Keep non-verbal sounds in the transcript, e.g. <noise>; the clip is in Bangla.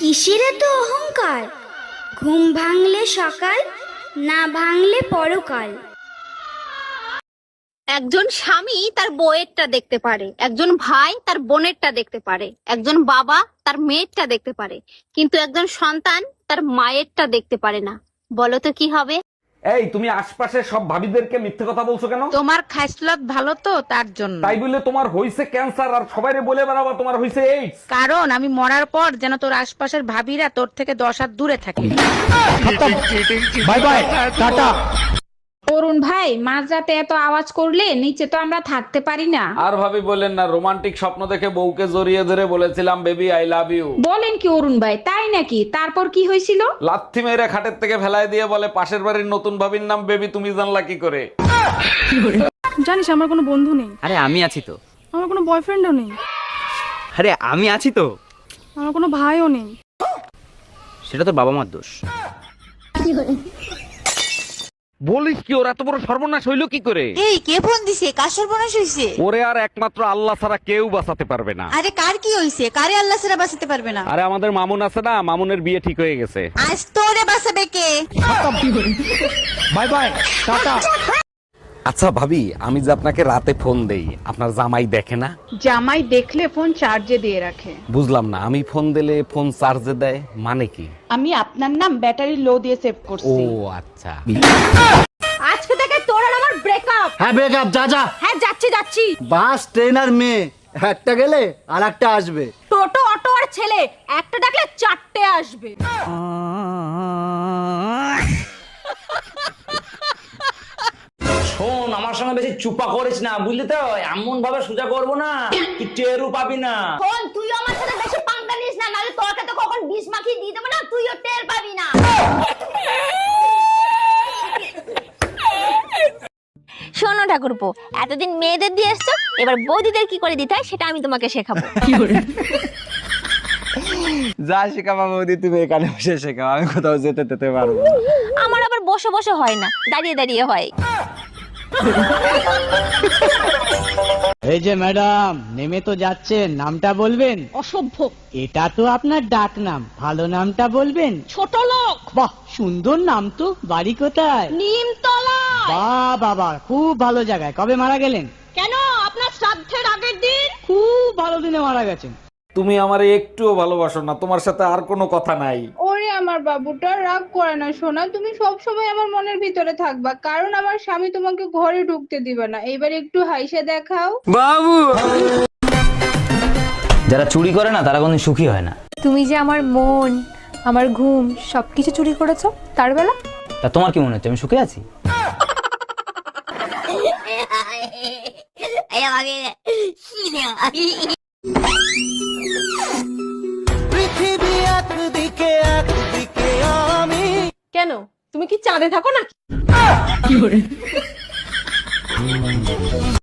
কিসের এত অহংকার? ঘুম ভাঙলে সকাল, না ভাঙলে পরকাল। একজন স্বামী তার বউয়েরটা দেখতে পারে, একজন ভাই তার বোনেরটা দেখতে পারে, একজন বাবা তার মেয়েরটা দেখতে পারে, কিন্তু একজন সন্তান তার মায়েরটা দেখতে পারে না। বলো তো কি হবে? এই তুমি আশপাশের সব ভাবিদেরকে মিথ্যে কথা বলছো কেন? তোমার খাইসলত ভালো তো তার জন্য। তাই বলে তোমার হইছে ক্যান্সার আর সবাইরে বলে বেড়াবা তোমার হইছে এইডস কারণ আমি মরার পর যেন তোর আশপাশের ভাবিরা তোর থেকে দশ হাত দূরে থাকে। বাই বাই টাটা অরুণ ভাই মাঝরাতে এত আওয়াজ করলে নিচে তো আমরা থাকতে পারি না। আর ভাবি বলেন না রোমান্টিক স্বপ্ন দেখে বউকে জড়িয়ে ধরে বলেছিলাম বেবি আই লাভ ইউ বলেন কি অরুণ ভাই তাই নাকি? তারপর কি হয়েছিল? লাথি মেরে খাটের থেকে ফেলায় দিয়ে বলে পাশের বাড়ির নতুন ভাবির নাম বেবি তুমি জানলা কি করে? জানিস আমার কোনো বন্ধু নেই। আরে আমি আছি তো। আমার কোনো বয়ফ্রেন্ডও নেই। আরে আমি আছি তো। আমার কোনো ভাইও নেই। সেটা তো বাবা মার দোষ বলিস কি ওর এত বড় সর্বনাশ হইল কি করে? এই কে ফোন দিছে? কার সর্বনাশ হইছে? ওরে আর একমাত্র আল্লাহ ছাড়া কেউ বাঁচাতে পারবে না। আরে কার কি হইছে? কারে আল্লাহ ছাড়া বাঁচাতে পারবে না? আরে আমাদের মামুন আছে না? মামুনের বিয়ে ঠিক হয়ে গেছে। আজ তোরে বাঁচাবে কে? Bye bye tata. আচ্ছা ভাবি আমি যে আপনাকে রাতে ফোন দেই আপনার জামাই দেখে না? জামাই দেখলে ফোন চার্জে দিয়ে রাখে। বুঝলাম না আমি ফোন দিলে ফোন চার্জে দেয় মানে কি? আমি আপনার নাম ব্যাটারি লো দিয়ে সেভ করছি। ও করছি আচ্ছা। আজকে থেকে তোর আর আমার ব্রেকআপ হ্যাঁ ব্রেকআপ যা যা। হ্যাঁ যাচ্ছি যাচ্ছি। বাস ট্রেন আর মেয়ে একটা গেলে আর একটা আসবে। টোটো অটো আর ছেলে একটা ডাকলে চারটে আসবে। সঙ্গে বেশি চুপা করিস না বুঝলি তো? এমন ভাবে সোজা করব না কি টেরু পাবি না। ফোন তুইও আমার সাথে বেশি পাঙ্কা নিস না নাহলে তোকে তো কখন বিষ মাখিয়ে দিয়ে দেবো না তুইও টের পাবি না। শোনো ঠাকুরপো এতদিন মেয়েদের দিয়ে এসছো এবার বৌদিদের কি করে দিতে হয় সেটা আমি তোমাকে শেখাবো। যা শেখাবা বৌদি তুমি এখানে বসে শেখাও আমি কোথাও যেতে যেতে পারব না। আমার আবার বসে বসে হয় না দাঁড়িয়ে দাঁড়িয়ে হয়। এই যে ম্যাডাম নেমে তো যাচ্ছেন। নামটা বলবেন? অসভ্য। এটা তো আপনার ডাক নাম। ভালো নামটা বলবেন? ছোট লোক। বাহ সুন্দর নাম তো। বাড়ি কোথায়? নিমতলা বাহ বাবা খুব ভালো জায়গায়। কবে মারা গেলেন? কেন? আপনার শ্রাদ্ধের আগের দিন? খুব ভালো দিনে মারা গেছেন। তুমি আমারে একটুও ভালোবাসো না। তোমার সাথে আর কোনো কথা নাই। ওরে আমার বাবুটা রাগ করে না। সোনা তুমি সব সময় আমার মনের ভিতরে থাকবা কারণ আমার স্বামী তোমাকে ঘরে ঢুকতে দিবে না। এবার একটু হাইসে দেখাও। বাবু! যারা চুরি করে না তারা কোনদিন সুখী হয় না। তুমি যে আমার মন আমার ঘুম সবকিছু চুরি করেছ তার বেলা? তা তোমার কি মনে হচ্ছে আমি সুখে আছি? <laughs> কেন? তুমি কি চাঁদে থাকো না